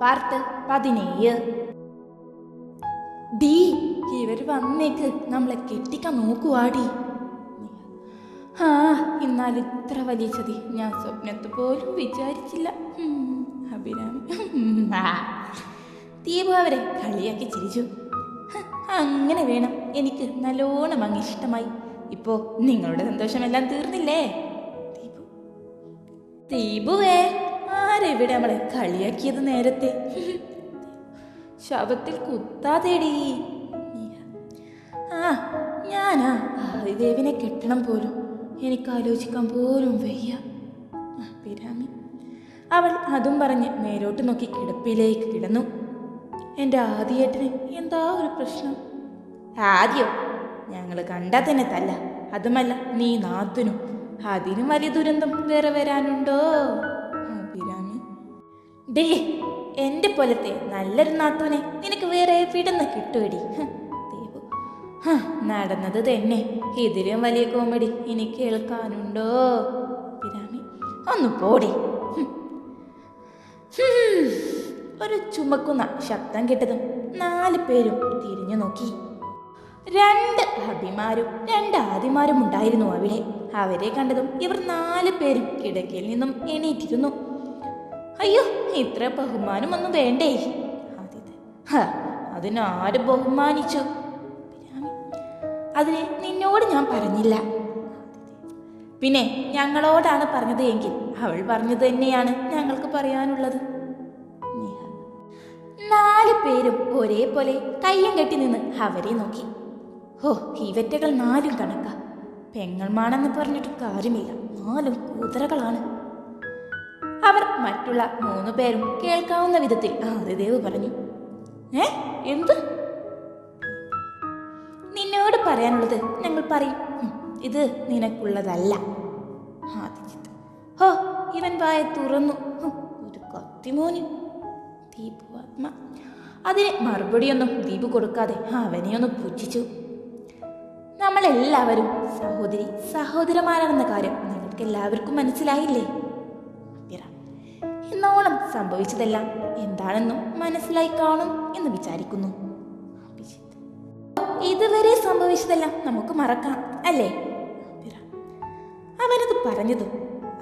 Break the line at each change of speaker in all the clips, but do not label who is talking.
Part പതിനേഴ്. D ഇവർ വന്നേക്ക്. നമ്മളെ കെട്ടിക്കാൻ നോക്കുവാടി. ആ എന്നാൽ ഇത്ര വലിയ ചതി. ഞാൻ സ്വപ്നത്ത് പോലും വിചാരിച്ചില്ല. അഭിരാമി. ദീപു അവരെ കളിയാക്കി ചിരിച്ചു. അങ്ങനെ വേണം. എനിക്ക് നല്ലോണം അങ്ങ് ഇഷ്ടമായി. ഇപ്പോ നിങ്ങളുടെ സന്തോഷമെല്ലാം തീർന്നില്ലേ? ദീപു. ദീപുവേ. ആരെവിടെ നമ്മളെ കളിയാക്കിയത് നേരത്തെ? ശവത്തിൽ കുത്താതേടി. ആ ഞാനാ. ആദിദേവിനെ കെട്ടണം പോലും. എനിക്ക് ആലോചിക്കാൻ പോലും വയ്യ. പിരാമി അവൾ അതും പറഞ്ഞ് മേലോട്ട് നോക്കി കിടപ്പിലേക്ക് കിടന്നു. എന്റെ ആദിയേട്ടന് എന്താ ഒരു പ്രശ്നം? ആദ്യോ ഞങ്ങൾ കണ്ടാൽ തന്നെ തല്ല. അതുമല്ല നീ നാത്തിനും. അതിനും വലിയ ദുരന്തം വേറെ വരാനുണ്ടോ? ഡേ എന്റെ പോലത്തെ നല്ലൊരു നാത്തൂനെ നിനക്ക് വേറെ വിടുന്ന കിട്ടുവടി ദേവു. നടന്നത് തന്നെ. ഇതിലും വലിയ കോമഡി ഇനി കേൾക്കാനുണ്ടോ? പിരാമി ഒന്ന് പോടി. ഒരു ചുമക്കുന്ന ശബ്ദം കിട്ടതും നാല് പേരും തിരിഞ്ഞു നോക്കി. രണ്ട് അഭിമാരും രണ്ട് ആദിമാരും ഉണ്ടായിരുന്നു അവിടെ. അവരെ കണ്ടതും ഇവർ നാല് പേരും കിടക്കയിൽ നിന്നും എണീറ്റിരുന്നു. അയ്യോ ഇത്ര ബഹുമാനമൊന്നും വേണ്ടേ? അതിനാര് ബഹുമാനിച്ചു? അതിന് നിന്നോട് ഞാൻ പറഞ്ഞില്ല. പിന്നെ ഞങ്ങളോടാണ് പറഞ്ഞത് എങ്കിൽ അവൾ പറഞ്ഞത് തന്നെയാണ് ഞങ്ങൾക്ക് പറയാനുള്ളത്. നാല് പേരും ഒരേപോലെ കയ്യും കെട്ടി നിന്ന് അവരെ നോക്കി. ഹോ ഇവറ്റകൾ നാലും കണക്കാ. പെങ്ങൾമാണെന്ന് പറഞ്ഞിട്ട് കാര്യമില്ല. നാലും കൂതറകളാണ്. അവർ മറ്റുള്ള മൂന്ന് പേരും കേൾക്കാവുന്ന വിധത്തിൽ ആദിദേവ് പറഞ്ഞു. ഏ എന്ത്? നിന്നോട് പറയാനുള്ളത് ഞങ്ങൾ പറയും. ഇത് നിനക്കുള്ളതല്ല. ആദിജിത്ത് ഹോ ഇവൻ വായ തുറന്നു. ഒരു കത്തിമോനി. ദീപു ആത്മ അതിന് മറുപടിയൊന്നും ദീപു കൊടുക്കാതെ അവനെയൊന്ന് പുച്ഛിച്ചു. നമ്മളെല്ലാവരും സഹോദരി സഹോദരന്മാരാണെന്ന കാര്യം നിങ്ങൾക്ക് എല്ലാവർക്കും മനസ്സിലായില്ലേ? എന്നോളം സംഭവിച്ചതെല്ലാം എന്താണെന്നും മനസ്സിലായി കാണും എന്ന് വിചാരിക്കുന്നു. ഇതുവരെ സംഭവിച്ചതെല്ലാം നമുക്ക് മറക്കാം അല്ലേ? അവനത് പറഞ്ഞതും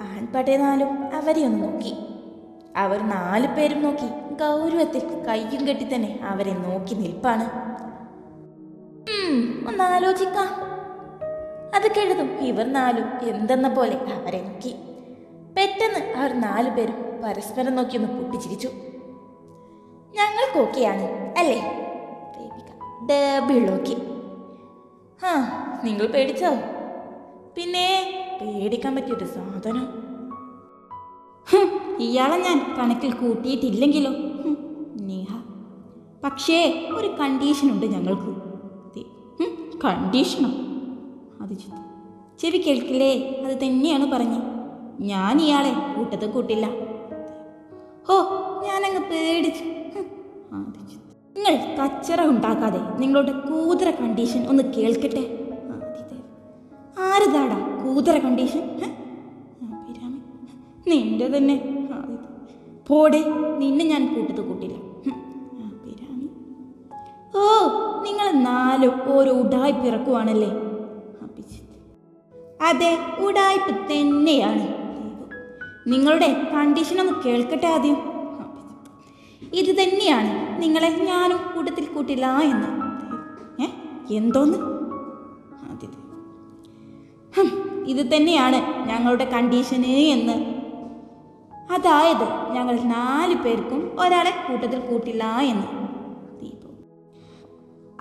ആൺപടേനാലും അവരെ ഒന്ന് നോക്കി. അവർ നാലു പേരും നോക്കി. ഗൗരവത്തിൽ കയ്യും കെട്ടി തന്നെ അവരെ നോക്കി നിൽപ്പാണ്. ഒന്ന് ആലോചിക്കാം. അത് കേട്ടതും ഇവർ നാലും എന്തെന്ന പോലെ അവരെ നോക്കി. പെട്ടെന്ന് അവർ നാലു പേരും പരസ്പരം നോക്കിയൊന്ന് പൊട്ടിച്ചിരിച്ചു. ഞങ്ങൾക്ക് ഓക്കെയാണ് അല്ലേ ദേവിക ഡബിൾ ആ നിങ്ങൾ പേടിച്ചോ? പിന്നെ പേടിക്കാൻ പറ്റിയൊരു സാധനം. ഇയാളെ ഞാൻ കണക്കിൽ കൂട്ടിയിട്ടില്ലെങ്കിലോ? നീഹ പക്ഷേ ഒരു കണ്ടീഷനുണ്ട് ഞങ്ങൾക്ക്. കണ്ടീഷനോ? അത് ചെവി കേൾക്കില്ലേ? അത് തന്നെയാണ് പറഞ്ഞ്. ഞാൻ ഇയാളെ കൂട്ടത്ത് കൂട്ടില്ല. ഓ ഞാനങ്ങ് പേടിച്ചു. നിങ്ങൾ കച്ചറ ഉണ്ടാക്കാതെ നിങ്ങളുടെ കൂതറ കണ്ടീഷൻ ഒന്ന് കേൾക്കട്ടെ? ആരുതാടാ കൂതറ കണ്ടീഷൻ നിന്റെ തന്നെ. പോടെ നിന്നെ ഞാൻ കൂട്ടത്ത് കൂട്ടില്ല. ഓ നിങ്ങൾ നാലും ഓരോ ഉടായ്പ് ഇറക്കുവാണല്ലേ? അതെ ഉടായ്പ തന്നെയാണ്. നിങ്ങളുടെ കണ്ടീഷൻ ഒന്ന് കേൾക്കട്ടെ ആദ്യം. ഇത് തന്നെയാണ് നിങ്ങളെ ഞാനും കൂട്ടത്തിൽ കൂട്ടില്ല എന്ന്. ഏ? എന്തോന്ന്? ഇത് തന്നെയാണ് ഞങ്ങളുടെ കണ്ടീഷന് എന്ന്. അതായത് ഞങ്ങൾ നാല് പേർക്കും ഒരാളെ കൂട്ടത്തിൽ കൂട്ടില്ല എന്ന്.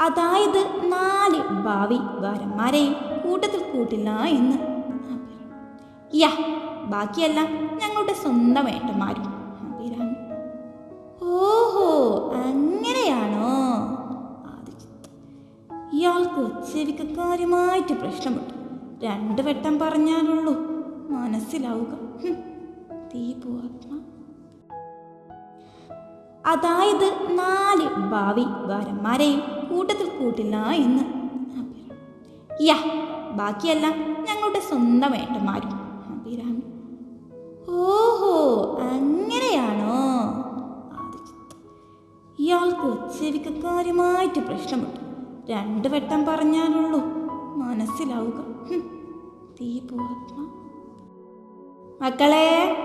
അതായത് നാല് ഭാവി വരന്മാരെയും കൂട്ടത്തിൽ കൂട്ടില്ല എന്ന്. യാ ബാക്കിയെല്ലാം ഞങ്ങളുടെ സ്വന്തം ഏട്ടന്മാരും. അഭിരാമി. ഓഹോ അങ്ങനെയാണോ? ഇയാൾക്ക് ചെവിക്ക് കാര്യമായിട്ട് പ്രശ്നമുണ്ട്. രണ്ട് വട്ടം പറഞ്ഞാലുള്ളൂ. മനസ്സിലാവുക. അതായത് നാല് ഭാവി വാരന്മാരെയും കൂട്ടത്തിൽ കൂട്ടില്ല എന്ന് യാ ബാക്കിയെല്ലാം ഞങ്ങളുടെ സ്വന്തം ഏട്ടന്മാരും. ചെവിക്ക് കാര്യമായിട്ട് പ്രശ്നമുണ്ട്. രണ്ട് വട്ടം പറഞ്ഞാലുള്ളൂ. മനസ്സിലാവുക. മക്കളെ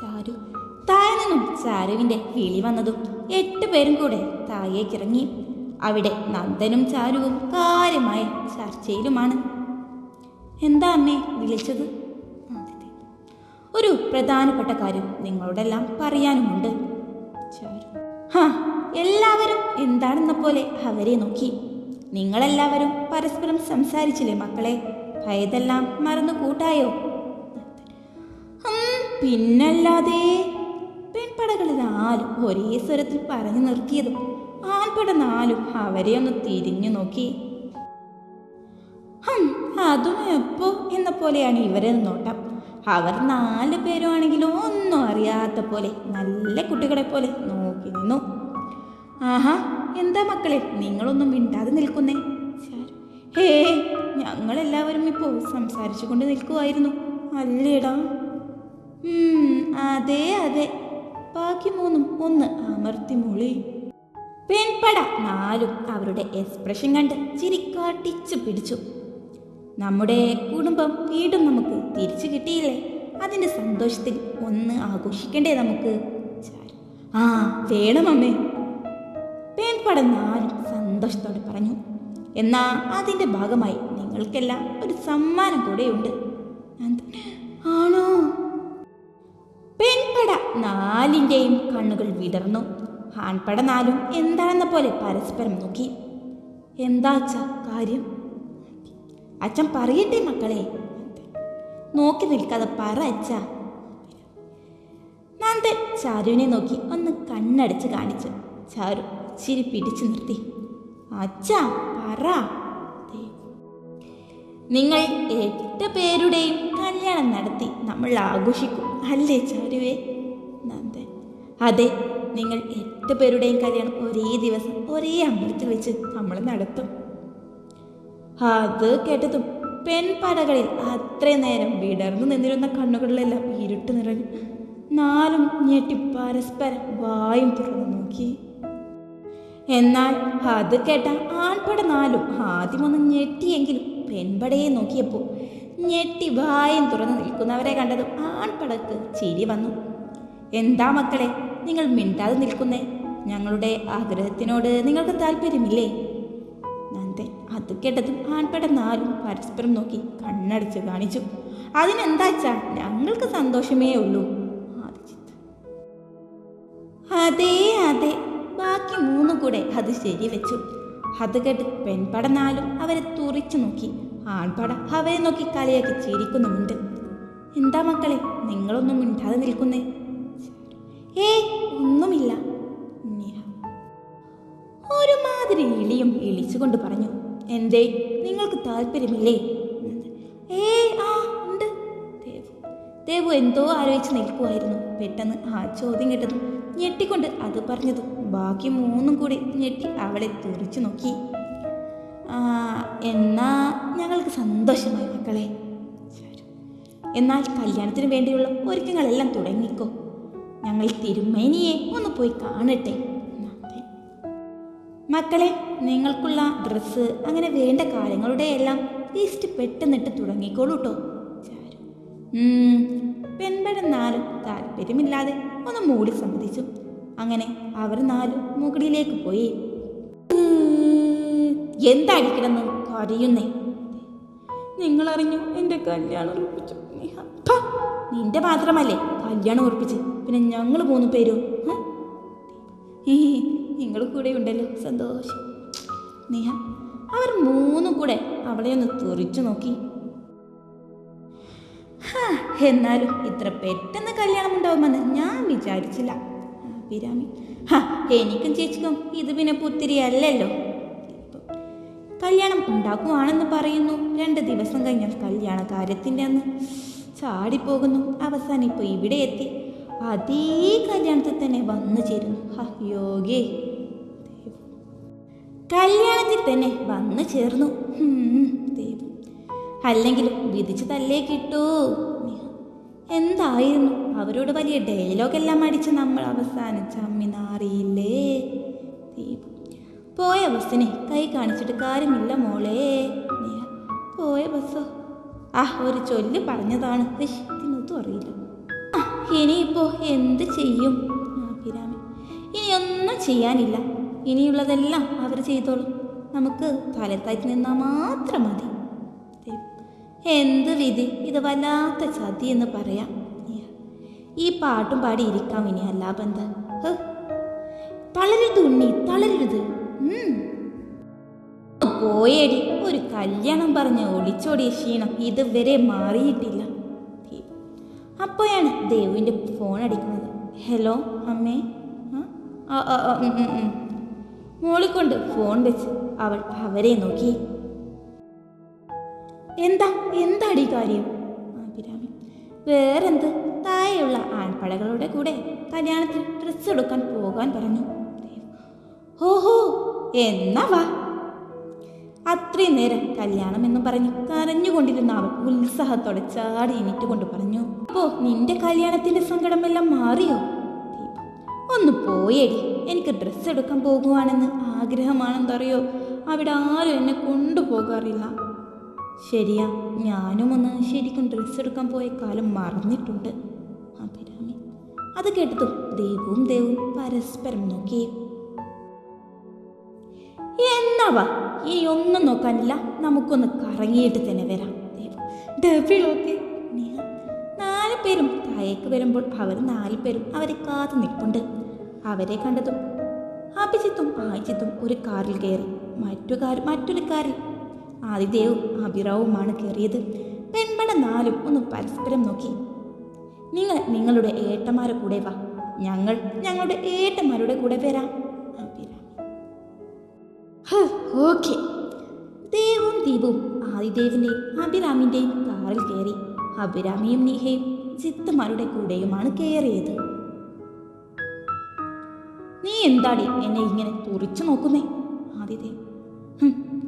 ചാരു താഴെ ചാരുവിന്റെ കിളി വന്നതും എട്ട് പേരും കൂടെ താഴേക്കിറങ്ങി അവിടെ നന്ദനും ചാരുവും കാര്യമായ ചർച്ചയിലുമാണ്. എന്താ അമ്മേ വിളിച്ചത്? ഒരു പ്രധാനപ്പെട്ട കാര്യം നിങ്ങളോടെല്ലാം പറയാനുമുണ്ട്. ചാരു ഹാ എല്ലാവരും എന്താണെന്ന പോലെ അവരെ നോക്കി. നിങ്ങളെല്ലാവരും പരസ്പരം സംസാരിച്ചില്ലേ മക്കളെ? ഭയതെല്ലാം മറന്നു കൂട്ടായോ? പിന്നല്ലാതെ പെൺപടകളിൽ നാലും ഒരേ സ്വരത്തിൽ പറഞ്ഞു നിർത്തിയതും ആൺപട നാലും അവരെ ഒന്ന് തിരിഞ്ഞു നോക്കി. ഹം അതും എപ്പോ എന്ന പോലെയാണ് ഇവരെ നോട്ടം. അവർ നാല് പേരും ആണെങ്കിലും ഒന്നും അറിയാത്ത പോലെ നല്ല കുട്ടികളെ പോലെ നോക്കി നിന്നു ആഹാ എന്താ മക്കളെ? നിങ്ങളൊന്നും മിണ്ടാതെ നിൽക്കുന്നേ. ഹേ ഞങ്ങളെല്ലാവരും ഇപ്പോൾ സംസാരിച്ചു കൊണ്ട് നിൽക്കുമായിരുന്നു അല്ലേടാ അതെ അതെ. ബാക്കി മൂന്നും ഒന്ന് അമർത്തി മൂളി. പെൺപട നാലും അവരുടെ എക്സ്പ്രഷൻ കണ്ട് ചിരിക്കാട്ടിച്ചു പിടിച്ചു. നമ്മുടെ കുടുംബം വീണ്ടും നമുക്ക് തിരിച്ചു കിട്ടിയില്ലേ? അതിന്റെ സന്തോഷത്തിൽ ഒന്ന് ആഘോഷിക്കണ്ടേ നമുക്ക്. ആ വേണം അമ്മേ. പെൺപട നാലും സന്തോഷത്തോടെ പറഞ്ഞു. എന്നാ അതിന്റെ ഭാഗമായി നിങ്ങൾക്കെല്ലാം ഒരു സമ്മാനം കൂടെയുണ്ട്. ആണോ? പെൺപട നാലിന്റെയും കണ്ണുകൾ വിടർന്നു. ആൺപട നാലും എന്താണെന്ന പോലെ പരസ്പരം നോക്കി. എന്താ അച്ഛ കാര്യം? അച്ഛൻ പറയട്ടെ മക്കളെ. നോക്കി നിൽക്കാതെ പറ അച്ഛ. നന്ദൻ ചാരുവിനെ നോക്കി ഒന്ന് കണ്ണടച്ച് കാണിച്ചു. ചാരു ചിരി പിടിച്ചു നിർത്തി. അച്ഛാ പറ. നിങ്ങൾ എട്ട് പേരുടെയും കല്യാണം നടത്തി നമ്മൾ ആഘോഷിക്കും അല്ലേ ചാരുവേ? നന്ദൻ. അതെ നിങ്ങൾ എട്ട് പേരുടെയും കല്യാണം ഒരേ ദിവസം ഒരേ അമ്പലത്തിൽ വെച്ച് നമ്മൾ നടത്തും. അത് കേട്ടതും പെൺപടകളിൽ അത്രയും നേരം വിടർന്നു നിന്നിരുന്ന കണ്ണുകളിലെല്ലാം ഇരുട്ട് നിറഞ്ഞു. നാലും ഞെട്ടി പരസ്പരം വായും തുറന്നു നോക്കി. എന്നാൽ അത് കേട്ട ആൺപട നാലും ആദ്യമൊന്ന് ഞെട്ടിയെങ്കിലും പെൺപടയെ നോക്കിയപ്പോൾ ഞെട്ടി വായും തുറന്നു നിൽക്കുന്നവരെ കണ്ടതും ആൺപടക്ക് ചിരി വന്നു. എന്താ മക്കളെ നിങ്ങൾ മിണ്ടാതെ നിൽക്കുന്നേ? ഞങ്ങളുടെ ആഗ്രഹത്തിനോട് നിങ്ങൾക്ക് താല്പര്യമില്ലേ? നന്ദൻ അത് കേട്ടതും ആൺപട നാലും പരസ്പരം നോക്കി കണ്ണടച്ച് കാണിച്ചു. അതിനെന്താച്ചാ ഞങ്ങൾക്ക് സന്തോഷമേ ഉള്ളൂ. അതെ അതെ. ബാക്കി മൂന്നും കൂടെ അത് ശരിവെച്ചു അത് കേട്ട് പെൺപട നാലും അവരെ തുറിച്ചു നോക്കി. ആൺപട അവരെ നോക്കി കളിയാക്കി ചിരിക്കുന്നുമുണ്ട്. എന്താ മക്കളെ നിങ്ങളൊന്നും മിണ്ടാതെ നിൽക്കുന്നേ? ഏ ഒന്നുമില്ല. ഒരുമാതിരി ഇളിയും ഇളിച്ചുകൊണ്ട് പറഞ്ഞു. എന്തേ നിങ്ങൾക്ക് താല്പര്യമില്ലേ? ഏ ആ ഉണ്ട്. ദേവു. ദേവു എന്തോ ആലോചിച്ച് നിൽക്കുമായിരുന്നു പെട്ടെന്ന് ആ ചോദ്യം കേട്ടതും ഞെട്ടിക്കൊണ്ട് അത് പറഞ്ഞതും. ബാക്കി മൂന്നും കൂടി ഞെട്ടി അവളെ തുറച്ചു നോക്കി. എന്നാ ഞങ്ങൾക്ക് സന്തോഷമായി മക്കളെ. എന്നാൽ കല്യാണത്തിന് വേണ്ടിയുള്ള ഒരുക്കങ്ങളെല്ലാം തുടങ്ങിക്കോ. ഞങ്ങൾ തിരുമേനിയെ ഒന്ന് പോയി കാണട്ടെ. മക്കളെ നിങ്ങൾക്കുള്ള ഡ്രസ്സ് അങ്ങനെ വേണ്ട കാര്യങ്ങളുടെ എല്ലാം ലിസ്റ്റ് പെട്ടെന്നിട്ട് തുടങ്ങിക്കോളൂട്ടോ. കേട്ടോ ചാരു ഉം, പെൺപട നാലും താല്പര്യമില്ലാതെ ഒന്ന് മൂടി സമ്മതിച്ചു. അങ്ങനെ അവർ നാലും മുകളിലേക്ക് പോയി. എന്തായിരിക്കണമെന്ന് കരയുന്നേ? നിങ്ങളറിഞ്ഞു എന്റെ കല്യാണം ഉറപ്പിച്ചു നിന്റെ മാത്രമല്ലേ കല്യാണം ഉറപ്പിച്ച്. പിന്നെ ഞങ്ങൾ മൂന്ന് പേരും നിങ്ങൾ കൂടെ ഉണ്ടല്ലോ സന്തോഷം. നിഹ അവർ മൂന്നും കൂടെ അവളെ ഒന്ന് തുറിച്ചു നോക്കി. എന്നാലും ഇത്ര പെട്ടെന്ന് കല്യാണം ഉണ്ടാവുമെന്ന് ഞാൻ വിചാരിച്ചില്ല. അഭിരാമി ഹാ എനിക്കും ചേച്ചിക്കും ഇത് പിന്നെ പുത്തിരി അല്ലല്ലോ. കല്യാണം ഉണ്ടാക്കുവാണെന്ന് പറയുന്നു. രണ്ട് ദിവസം കഴിഞ്ഞാൽ കല്യാണ കാര്യത്തിന്റെ അന്ന് ചാടിപ്പോകുന്നു. അവസാനം ഇപ്പോൾ ഇവിടെ എത്തി. അതേ കല്യാണത്തിൽ തന്നെ വന്നു ചേരുന്നു. ഹ യോഗേ. കല്യാണത്തിൽ തന്നെ വന്നു ചേർന്നു. അല്ലെങ്കിലും വിധിച്ചു തല്ലേ കിട്ടൂ. എന്തായിരുന്നു? അവരോട് വലിയ ഡയലോഗെല്ലാം അടിച്ച് നമ്മൾ അവസാനിച്ച അമ്മിനാറിയില്ലേ? പോയ ബസ്സിനെ കൈ കാണിച്ചിട്ട് കാര്യമില്ല മോളെ. പോയ ബസ്സോ? ആ ഒരു ചൊല്ല് പറഞ്ഞതാണ്. ഇതിനൊന്നും അറിയില്ല. ഇനിയിപ്പോ എന്ത് ചെയ്യും? ഇനി ഒന്നും ചെയ്യാനില്ല. ഇനിയുള്ളതെല്ലാം അവർ ചെയ്തോളും. നമുക്ക് തലത്തായിട്ട് നിന്നാൽ മാത്രം മതി. എന്ത് വിധി? ഇത് വല്ലാത്ത ചതി എന്ന് പറയാം. ഈ പാട്ടും പാടി ഇരിക്കാം ഇനി അല്ലാ ബന്ധ. തളരരുത് ഉണ്ണി തളരരുത് ഉം. പോയേടി. ഒരു കല്യാണം പറഞ്ഞ് ഒളിച്ചോടിയ ക്ഷീണം ഇതുവരെ മാറിയിട്ടില്ല. അപ്പോഴാണ് ദേവുവിന്റെ ഫോൺ അടിക്കുന്നത്. ഹലോ അമ്മേ. മോളിക്കൊണ്ട് ഫോൺ വെച്ച് അവൾ അവരെ നോക്കി. എന്താ? എന്താടി കാര്യം? അഭിരാമി വേറെന്ത്? താഴെയുള്ള ആൺപടകളുടെ കൂടെ കല്യാണത്തിൽ ഡ്രസ്സ് എടുക്കാൻ പോകാൻ പറഞ്ഞു. ഓഹോ എന്നാ വാ. അത്രയും നേരം കല്യാണം എന്ന് പറഞ്ഞ് കരഞ്ഞുകൊണ്ടിരുന്ന അവൾ ഉത്സാഹത്തോടെ ചാടി എണീറ്റ് കൊണ്ട് പറഞ്ഞു അപ്പോ നിന്റെ കല്യാണത്തിന്റെ സങ്കടമെല്ലാം മാറിയോ? ഒന്ന് പോയേടി. എനിക്ക് ഡ്രസ്സ് എടുക്കാൻ പോകുവാണെന്ന് ആഗ്രഹമാണെന്നറിയോ അവിടെ ആരും എന്നെ കൊണ്ടുപോകാറില്ല. ശരിയാ ഞാനും ഒന്ന് ശരിക്കും ഡ്രസ്സ് എടുക്കാൻ പോയ കാലം മറന്നിട്ടുണ്ട്. അഭിരാമി അത് കേട്ടതും ദേവും ദേവും പരസ്പരം നോക്കി എന്നാവാ ഇനി ഒന്നും നോക്കാനില്ല നമുക്കൊന്ന് കറങ്ങിയിട്ട് തന്നെ വരാം. നാല് പേരും താഴേക്ക് വരുമ്പോൾ അവർ നാല് പേരും അവരെ കാത്തു നിൽപ്പുണ്ട്. അവരെ കണ്ടതും അഭിജിത്തും ആയിജിത്തും ഒരു കാറിൽ കയറി. മറ്റു കാർ മറ്റൊരു കാറിൽ ആദിദേവും അഭിറാവുമാണ് കയറിയത്. പെൺപട നാലും ഒന്ന് പരസ്പരം നോക്കി. നിങ്ങൾ നിങ്ങളുടെ ഏട്ടന്മാരുടെ കൂടെ വാ. ഞങ്ങൾ ഞങ്ങളുടെ ഏട്ടന്മാരുടെ കൂടെ വരാം ഓക്കെ. ദേവും ദീപവും ആദിദേവിന്റെയും അഭിരാമിന്റെയും കാറിൽ കയറി അഭിരാമിയും നിഹയും ചിത്തമാരുടെ കൂടെയുമാണ് കയറിയത്. നീ എന്താടി എന്നെ ഇങ്ങനെ തുറിച്ചു നോക്കുന്നേ? ആദിദേവ്.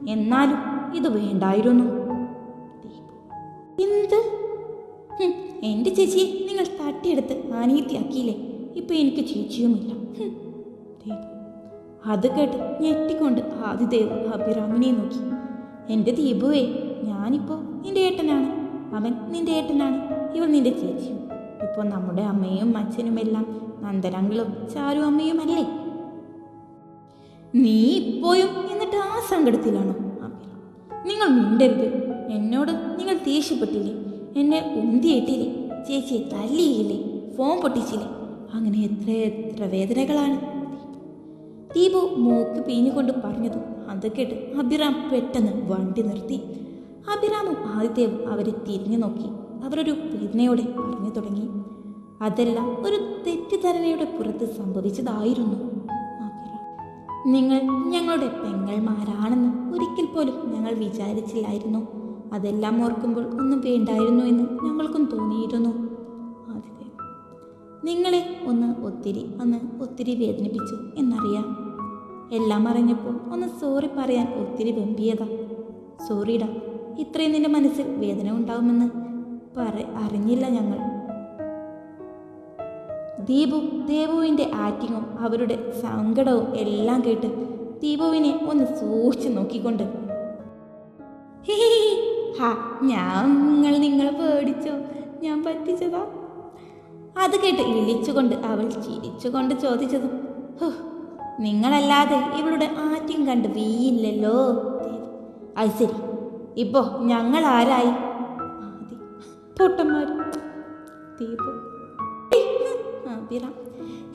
എന്നാലും ഇത് വേണ്ടായിരുന്നു. എന്ത്? എന്റെ ചേച്ചിയെ നിങ്ങൾ തട്ടിയെടുത്ത് ആനീത്തിയാക്കിയില്ലേ ഇപ്പൊ എനിക്ക് ചേച്ചിയുമില്ല. അത് കേട്ട് ഞെട്ടിക്കൊണ്ട് ആദിദേവ് അഭിരാമിനെ നോക്കി. എന്റെ ദീപുവേ ഞാനിപ്പോൾ നിന്റെ ഏട്ടനാണ്. അവൻ നിന്റെ ഏട്ടനാണ്. ഇവൻ നിന്റെ ചേച്ചിയും ഇപ്പോൾ നമ്മുടെ അമ്മയും അച്ഛനും എല്ലാം നന്ദനങ്ങളും ചാരു അമ്മയും അല്ലേ നീ ഇപ്പോഴും എന്നിട്ട് ആ സങ്കടത്തിലാണോ? നിങ്ങൾ മിണ്ടരുത്. എന്നോട് നിങ്ങൾ ദേഷ്യപ്പെട്ടില്ലേ? എന്നെ ഉന്തിയേറ്റില്ലേ ചേച്ചിയെ തല്ലിയില്ലേ? ഫോൺ പൊട്ടിച്ചില്ലേ? അങ്ങനെ എത്ര എത്ര വേദനകളാണ്. ദീപു മൂക്ക് പീഞ്ഞുകൊണ്ട് പറഞ്ഞതും അത് കേട്ട് അഭിറാം പെട്ടെന്ന് വണ്ടി നിർത്തി. അഭിറാമും ആദിത്യവും അവരെ തിരിഞ്ഞു നോക്കി. അവരൊരു വേദനയോടെ പറഞ്ഞു തുടങ്ങി. അതെല്ലാം ഒരു തെറ്റിദ്ധാരണയുടെ പുറത്ത് സംഭവിച്ചതായിരുന്നു. നിങ്ങൾ ഞങ്ങളുടെ പെങ്ങൾമാരാണെന്ന് ഒരിക്കൽ പോലും ഞങ്ങൾ വിചാരിച്ചില്ലായിരുന്നു. അതെല്ലാം ഓർക്കുമ്പോൾ ഒന്നും വേണ്ടായിരുന്നു എന്ന് ഞങ്ങൾക്കും തോന്നിയിരുന്നു. നിങ്ങളെ ഒന്ന് ഒത്തിരി അന്ന് ഒത്തിരി വേദനിപ്പിച്ചു എന്നറിയാം. എല്ലാം അറിഞ്ഞപ്പോൾ ഒന്ന് സോറി പറയാൻ ഒത്തിരി വെമ്പിയതാ. സോറിടാ ഇത്രയും നിന്റെ മനസ്സിൽ വേദന ഉണ്ടാകുമെന്ന് പറ അറിഞ്ഞില്ല ഞങ്ങൾ. ദീപു ദേവുവിന്റെ ആറ്റിങ്ങും അവരുടെ സങ്കടവും എല്ലാം കേട്ട് ദീപുവിനെ ഒന്ന് സൂക്ഷിച്ചു നോക്കിക്കൊണ്ട് "ഹിഹിഹി, ഹാ ഞങ്ങൾ നിങ്ങൾ പേടിച്ചോ? ഞാൻ പറ്റിച്ചതാ? അത് കേട്ട് ഇളിച്ചുകൊണ്ട് അവൾ ചിരിച്ചുകൊണ്ട് ചോദിച്ചതും "ഹോ, നിങ്ങളല്ലാതെ ഇവളുടെ ആറ്റിയും കണ്ട് വീയില്ലല്ലോ? അത് ശരി. ഇപ്പോ ഞങ്ങൾ ആരായി? പൊട്ടന്മാർ ദീപു അഭിറാം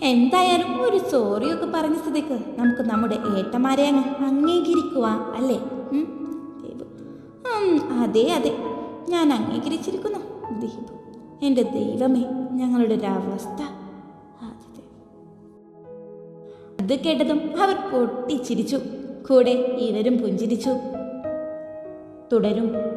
എന്തായാലും ഒരു സോറിയൊക്കെ പറഞ്ഞ സ്ഥിതിക്ക് നമുക്ക് നമ്മുടെ ഏട്ടന്മാരെ അങ്ങ് അംഗീകരിക്കുവാ അല്ലേ? ദീപു അതെ അതെ. ഞാൻ അംഗീകരിച്ചിരിക്കുന്നു. ദീപു എന്റെ ദൈവമേ ഞങ്ങളുടെ ഒരു അവസ്ഥ. അത് കേട്ടതും അവർ പൊട്ടിച്ചിരിച്ചു. കൂടെ ഇവരും പുഞ്ചിരിച്ചു. തുടരും.